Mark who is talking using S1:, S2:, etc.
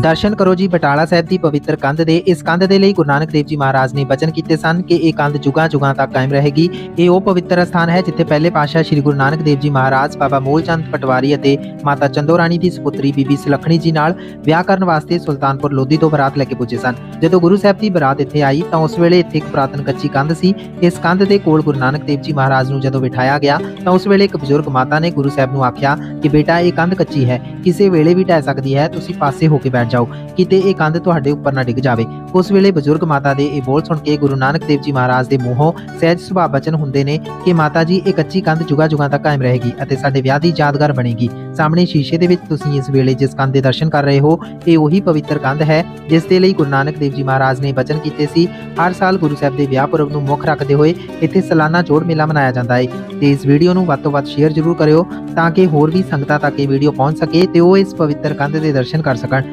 S1: ਦਰਸ਼ਨ ਕਰੋ ਜੀ, ਬਟਾਲਾ ਸਾਹਿਬ ਦੀ ਪਵਿੱਤਰ ਕੰਧ ਦੇ। ਇਸ ਕੰਧ ਦੇ ਲਈ ਗੁਰੂ ਨਾਨਕ ਦੇਵ ਜੀ ਮਹਾਰਾਜ ਨੇ ਬਚਨ ਕੀਤੇ ਸਨ ਕਿ ਇਹ ਕੰਧ ਜੁਗਾਂ ਜੁਗਾਂ ਤੱਕ ਕਾਇਮ ਰਹੇਗੀ। ਇਹ ਉਹ ਪਵਿੱਤਰ ਸਥਾਨ ਹੈ ਜਿੱਥੇ ਪਹਿਲੇ ਪਾਤਸ਼ਾਹ ਸ੍ਰੀ ਗੁਰੂ ਨਾਨਕ ਦੇਵ ਜੀ ਮਹਾਰਾਜ, ਬਾਬਾ ਮੂਲਚੰਦ ਪਟਵਾਰੀ ਅਤੇ ਮਾਤਾ ਚੰਦੋ ਰਾਣੀ ਦੀ ਸੁਪੁੱਤਰੀ ਬੀਬੀ ਸੁਲੱਖਣੀ ਜੀ ਨਾਲ ਵਿਆਹ ਕਰਨ ਵਾਸਤੇ ਸੁਲਤਾਨਪੁਰ ਲੋਧੀ ਤੋਂ ਬਰਾਤ ਲੈ ਕੇ ਪੁੱਜੇ ਸਨ। ਜਦੋਂ ਗੁਰੂ ਸਾਹਿਬ ਦੀ ਬਰਾਤ ਇੱਥੇ ਆਈ ਤਾਂ ਉਸ ਵੇਲੇ ਇੱਥੇ ਇੱਕ ਪੁਰਾਤਨ ਕੱਚੀ ਕੰਧ ਸੀ। ਇਸ ਕੰਧ ਦੇ ਕੋਲ ਗੁਰੂ ਨਾਨਕ ਦੇਵ ਜੀ ਮਹਾਰਾਜ ਨੂੰ ਜਦੋਂ ਬਿਠਾਇਆ ਗਿਆ ਤਾਂ ਉਸ ਵੇਲੇ ਇੱਕ ਬਜ਼ੁਰਗ ਮਾਤਾ ਨੇ ਗੁਰੂ ਸਾਹਿਬ ਨੂੰ ਆਖਿਆ ਕਿ ਬੇਟਾ, ਇਹ ਕੰਧ ਕੱਚੀ ਹੈ। ਕਿਸੇ ਵੇਲੇ ਵੀ ਢਹਿ ਸਕਦੀ ਹੈ, ਤੁਸੀਂ ਪਾਸੇ ਹੋ ਕੇ ਬੈਠ ਬੈਠ ਜਾਓ, ਕਿਤੇ ਇਹ ਕੰਧ ਤੁਹਾਡੇ ਉੱਪਰ ਨਾ ਡਿੱਗ ਜਾਵੇ। ਉਸ ਵੇਲੇ ਬਜ਼ੁਰਗ ਮਾਤਾ ਦੇ ਇਹ ਬੋਲ ਸੁਣ ਕੇ ਗੁਰੂ ਨਾਨਕ ਦੇਵ ਜੀ ਮਹਾਰਾਜ ਦੇ ਮੂੰਹੋਂ ਸਹਿਜ ਸੁਭਾਅ ਬਚਨ ਹੁੰਦੇ ਨੇ ਕਿ ਮਾਤਾ ਜੀ, ਇਹ ਕੱਚੀ ਕੰਧ ਜੁਗਾ ਜੁਗਾ ਤੱਕ ਕਾਇਮ ਰਹੇਗੀ ਅਤੇ ਸਾਡੇ ਵਿਆਹ ਦੀ ਯਾਦਗਾਰ ਬਣੇਗੀ। ਸਾਹਮਣੇ ਸ਼ੀਸ਼ੇ ਦੇ ਵਿੱਚ ਤੁਸੀਂ ਇਸ ਵੇਲੇ ਜਿਸ ਕੰਧ ਦੇ ਦਰਸ਼ਨ ਕਰ ਰਹੇ ਹੋ, ਇਹ ਉਹੀ ਪਵਿੱਤਰ ਕੰਧ ਹੈ, ਜਿਸ ਦੇ ਲਈ ਗੁਰੂ ਨਾਨਕ ਦੇਵ ਜੀ ਮਹਾਰਾਜ ਨੇ ਬਚਨ ਕੀਤੇ ਸੀ, ਹਰ ਸਾਲ ਗੁਰੂ ਸਾਹਿਬ ਦੇ ਵਿਆਹ ਪੁਰਬ ਨੂੰ ਮੁੱਖ ਰੱਖਦੇ ਹੋਏ ਇੱਥੇ ਸਾਲਾਨਾ ਜੋੜ ਮੇਲਾ ਮਨਾਇਆ ਜਾਂਦਾ ਹੈ ਤੇ ਇਸ ਵੀਡੀਓ ਨੂੰ ਵੱਧ ਤੋਂ ਵੱਧ ਸ਼ੇਅਰ ਜ਼ਰੂਰ ਕਰਿਓ ਤਾਂ ਕਿ ਹੋਰ ਵੀ ਸੰਗਤਾਂ ਤੱਕ ਇਹ ਵੀਡੀਓ ਪਹੁੰਚ ਸਕੇ ਤੇ ਉਹ ਇਸ ਪਵਿੱਤਰ ਕੰਧ ਦੇ ਦਰਸ਼ਨ ਕਰ ਸਕਣ।